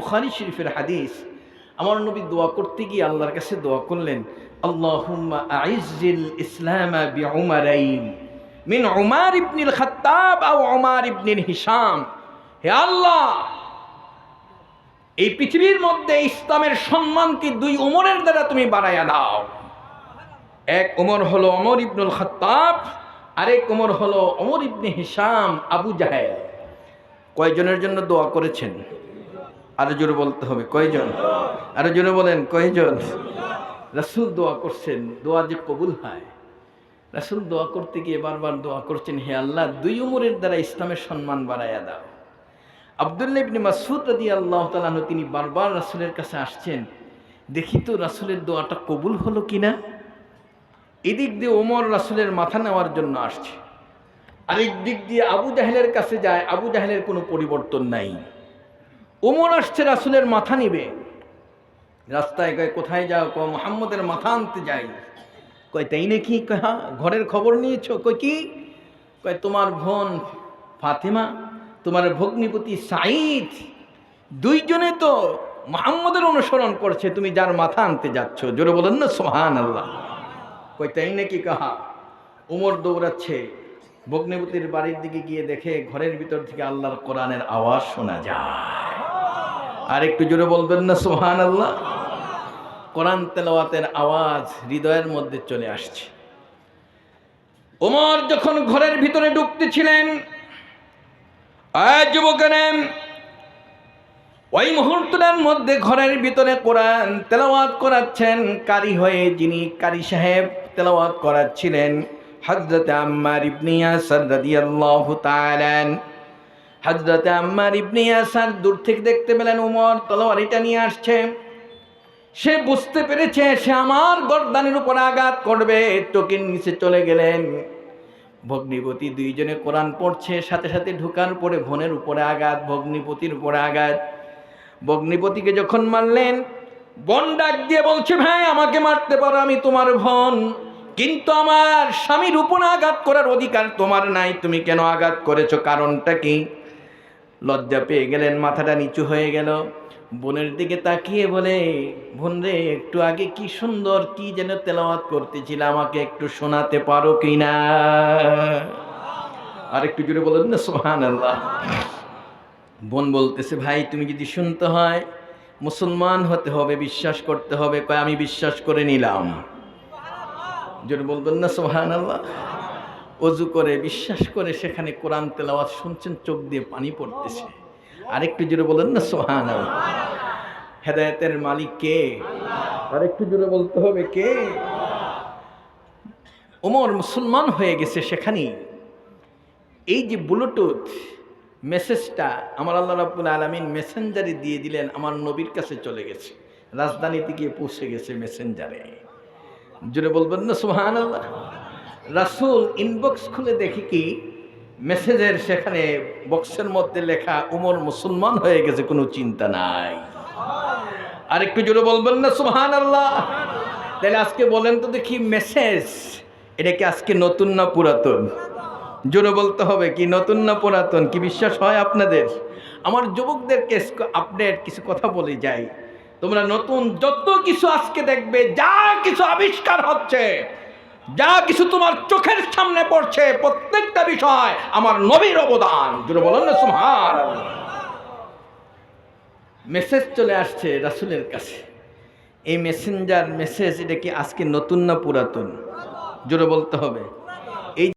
বুখারি শরীফের হাদিস, আমার নবী দোয়া করতে গিয়ে আল্লাহর কাছে দোয়া করলেন আল্লাহ, এই পৃথিবীর মধ্যে ইসলামের সম্মানকে দুই উমরের দ্বারা তুমি বাড়াইয়া দাও। এক ওমর হলো অমর ইবনুল খত্তাব, আরেক ওমর হলো অমর ইবনে হিসাম আবু জাহেল। কয়জনের জন্য দোয়া করেছেন? আরও জোরে বলতে হবে, কয়জন? আরও জোরে বলেন, কয়জন? রাসুল দোয়া করছেন, দোয়া যে কবুল হয়। রাসুল দোয়া করতে গিয়ে বারবার দোয়া করছেন, হে আল্লাহ, দুই উমরের দ্বারা ইসলামের সম্মান বাড়াইয়া দাও। আবদুল্লাহ ইবনে মাসুদ রাদি আল্লাহ তালাহ তিনি বারবার রাসুলের কাছে আসছেন, দেখি তো রাসুলের দোয়াটা কবুল হলো কি না এদিক দিয়ে ওমর রাসুলের মাথা নেওয়ার জন্য আসছে। আরেক দিক দিয়ে আবু জাহেলের কাছে যায়, আবু জাহেলের কোনো পরিবর্তন নাই। ওমর আসছে রাসুলের মাথা নিবে। রাস্তায় কয়, কোথায় যাও? ক মোহাম্মদের মাথা আনতে যাই। কয়, তাই নাকি? কয় হ্যাঁ ঘরের খবর নিয়েছো? কয়, কি? কয়, তোমার বোন ফাতেমা, তোমার ভগ্নিপতি সাঈদ, দুইজনে তো মোহাম্মদের অনুসরণ করছে, তুমি যার মাথা আনতে যাচ্ছ। জোরে বলেন না সোহান আল্লাহ কই তাই নাকি? কাহা উমর দৌড়াচ্ছে, ভগ্নিপতির বাড়ির দিকে গিয়ে দেখে ঘরের ভিতর থেকে আল্লাহর কোরআনের আওয়াজ শোনা যায়। আর একটু জোরে বলবেন না সোহান আল্লাহ কোরআন তেলাওয়াতের আওয়াজ হৃদয়ের মধ্যে চলে আসছে। ওমর যখন ঘরের ভিতরে ঢুকতেছিলেন আয় যুবকেরা, ওই মুহূর্তটার মধ্যে ঘরের ভিতরে কোরআন তেলাওয়াত করাচ্ছেন, কারি হয়ে যিনি কারি সাহেব তেলাওয়াত করাচ্ছিলেন হজরত আম্মার ইবনে ইয়াসার রাদিয়াল্লাহু তাআলা হজরত আম্মার ইবনে আসার দূর থেকে দেখতে পেলেন উমর তলোয়ারিটা নিয়ে আসছে। সে বুঝতে পেরেছে, সে আমার গর্দানের উপর আঘাত করবে। চোখের নিচে চলে গেলেন। ভগ্নিপতি দুইজনে কোরআন পড়ছে, সাথে সাথে ঢুকার পরে বোনের উপরে আঘাত, ভগ্নিপতির উপরে আঘাত। ভগ্নিপতিকে যখন মারলেন, বন ডাক দিয়ে বলছে, ভাই, আমাকে মারতে পারো আমি তোমার ভন কিন্তু আমার স্বামীর উপর আঘাত করার অধিকার তোমার নাই। তুমি কেন আঘাত করেছ? কারণটা কি? লজ্জা পেয়ে গেলেন, মাথাটা নিচু হয়ে গেল। বোনের দিকে তাকিয়ে বলে, বোন রে, একটু আগে কি সুন্দর, কি যেন তেলাওয়াত করতেছিল, আমাকে একটু শোনাতে পারো কি না? আর একটু জুড়ে বলেন না সোহান আল্লাহ বোন বলতেছে, ভাই, তুমি যদি শুনতে হয়, মুসলমান হতে হবে, বিশ্বাস করতে হবে। কয়, আমি বিশ্বাস করে নিলাম। জোরে বলবেন না সোহান আল্লাহ অজু করে, বিশ্বাস করে সেখানে কোরআন তেলাওয়াত শুনছেন, চোখ দিয়ে পানি পড়তেছে। আরেকটু জোরে বলেন না সোহান হেদায়তের মালিক কে? আরেকটু জোরে বলতে হবে কে? ওমর মুসলমান হয়ে গেছে সেখানেই। এই যে ব্লুটুথ মেসেজটা আমার আল্লাহ রাব্বুল আলমিন মেসেঞ্জারে দিয়ে দিলেন, আমার নবীর কাছে চলে গেছে। রাজধানীতে গিয়ে পৌঁছে গেছে মেসেঞ্জারে জোরে বলবেন না সুহান আল্লাহ রাসুল ইনবক্স খুলে দেখি কি মেসেজের সেখানে বক্সের মধ্যে লেখা, উমর মুসলমান হয়ে গেছে, কোনো চিন্তা নাই। আর একটু জোরে বলবেন না সুহান আল্লাহ তাহলে আজকে বলেন তো দেখি মেসেজ এটা কি আজকে নতুন না পুরাতন? জোরে বলতে হবে কি, নতুন না পুরাতন? কি বিশ্বাস হয় আপনাদের? আমার যুবকদেরকে আপডেট কিছু কথা বলে যাই। তোমরা নতুন যত কিছু আজকে দেখবে, যা কিছু আবিষ্কার হচ্ছে যা কিছু তোমার চোখের সামনে পড়ছে, প্রত্যেকটা বিষয় আমার নবীর অবদান। জুড়ে বলেন না সুহার মেসেজ চলে আসছে রাসুলের কাছে। এই মেসেঞ্জার মেসেজ এটা কি আজকে নতুন না পুরাতন? জোরে বলতে হবে।